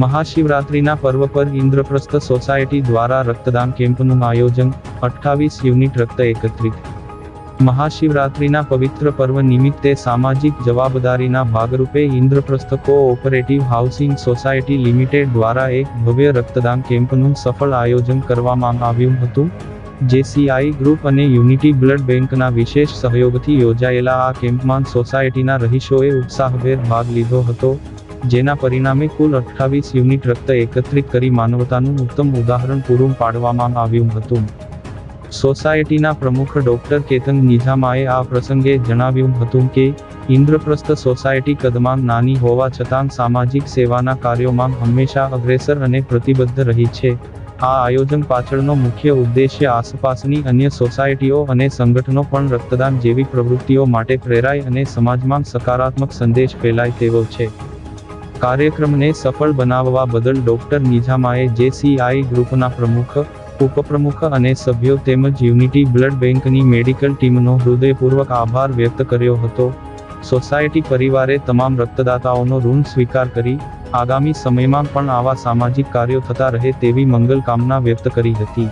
મહાશિવરાત્રિના પર્વ પર ઇન્દ્રપ્રસ્થ સોસાયટી દ્વારા રક્તદાન કેમ્પનું આયોજન, અઠ્ઠાવીસ યુનિટ રક્ત એકત્રિત. મહાશિવરાત્રિના પવિત્ર પર્વ નિમિત્તે સામાજિક જવાબદારીના ભાગરૂપે Indraprastha cooperative housing society limited દ્વારા એક ભવ્ય રક્તદાન કેમ્પનું સફળ આયોજન કરવામાં આવ્યું હતું. જેસીઆઈ ગ્રુપ અને યુનિટી બ્લડ બેંકના વિશેષ સહયોગથી યોજાયેલા આ કેમ્પમાં સોસાયટીના રહીશોએ ઉત્સાહભેર ભાગ લીધો હતો. જેના પરિણામે કુલ અઠ્ઠાવીસ યુનિટ રક્ત એકત્રિત કરી માનવતાનું ઉત્તમ ઉદાહરણ પૂરું પાડવામાં આવ્યું હતું. સોસાયટીના પ્રમુખ ડોક્ટર કેતન નિઝામાએ આ પ્રસંગે જણાવ્યું હતું કે, ઇન્દ્રપ્રસ્થ સોસાયટી કદમાં નાની હોવા છતાં સામાજિક સેવાના કાર્યોમાં હંમેશા અગ્રેસર અને પ્રતિબદ્ધ રહી છે. આ આયોજન પાછળનો મુખ્ય ઉદ્દેશ્ય આસપાસની અન્ય સોસાયટીઓ અને સંગઠનો પણ રક્તદાન જેવી પ્રવૃત્તિઓ માટે પ્રેરાય અને સમાજમાં સકારાત્મક સંદેશ ફેલાય તેવો છે. કાર્યક્રમને સફળ બનાવવા બદલ ડોક્ટર નિઝામાએ જેસીઆઈ ગ્રુપના પ્રમુખ, ઉપપ્રમુખ અને સભ્યો તેમજ યુનિટી બ્લડ બેંકની મેડિકલ ટીમનો હૃદયપૂર્વક આભાર વ્યક્ત કર્યો હતો. સોસાયટી પરિવારે તમામ રક્તદાતાઓનો ઋણ સ્વીકાર કરી, આગામી સમયમાં પણ આવા સામાજિક કાર્યો થતા રહે તેવી મંગલ કામના વ્યક્ત કરી હતી.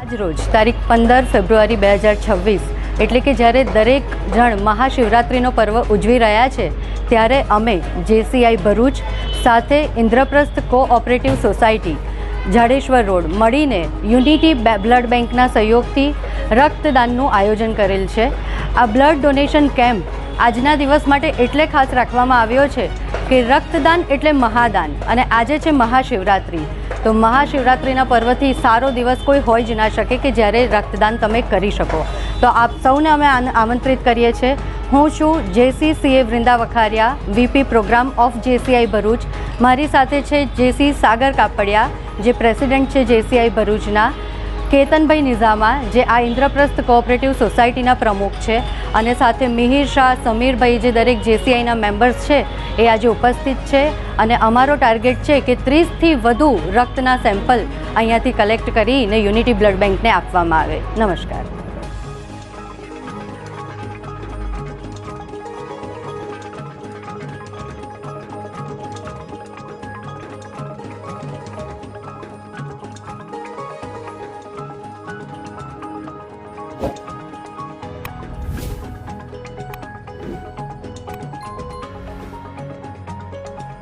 આજ રોજ તારીખ પંદર ફેબ્રુઆરી બે હજાર છવ્વીસ એટલે કે જ્યારે દરેક જણ મહાશિવરાત્રિનો પર્વ ઉજવી રહ્યા છે, ત્યારે અમે જેસીઆઈ ભરૂચ સાથે Indraprastha cooperative society, Jadeshwar road મળીને યુનિટી બ્લડ બેંકના સહયોગથી રક્તદાનનું આયોજન કરેલ છે. આ બ્લડ ડોનેશન કેમ્પ આજના દિવસ માટે એટલે ખાસ રાખવામાં આવ્યો છે કે રક્તદાન એટલે મહાદાન અને આજે છે મહાશિવરાત્રિ. તો મહાશિવરાત્રિના પર્વથી સારો દિવસ કોઈ હોય જ ના શકે કે જ્યારે રક્તદાન તમે કરી શકો. તો આપ સૌને અમે આમંત્રિત કરીએ છીએ. હું છું JC CA Vrunda Vakharia, VP program of JCI Bharuch. મારી સાથે છે જેસી સાગર કાપડિયા, જે પ્રેસિડેન્ટ છે જેસીઆઈ ભરૂચના. કેતનભાઈ નિઝામા, જે આ ઇન્દ્રપ્રસ્થ કોઓપરેટિવ સોસાયટીના પ્રમુખ છે, અને સાથે મિહિર શાહ, સમીરભાઈ જે દરેક જેસીઆઈના મેમ્બર્સ છે, એ આજે ઉપસ્થિત છે. અને અમારો ટાર્ગેટ છે કે ત્રીસથી વધુ રક્તના સેમ્પલ અહીંયાથી કલેક્ટ કરીને યુનિટી બ્લડ બેંકને આપવામાં આવે. નમસ્કાર.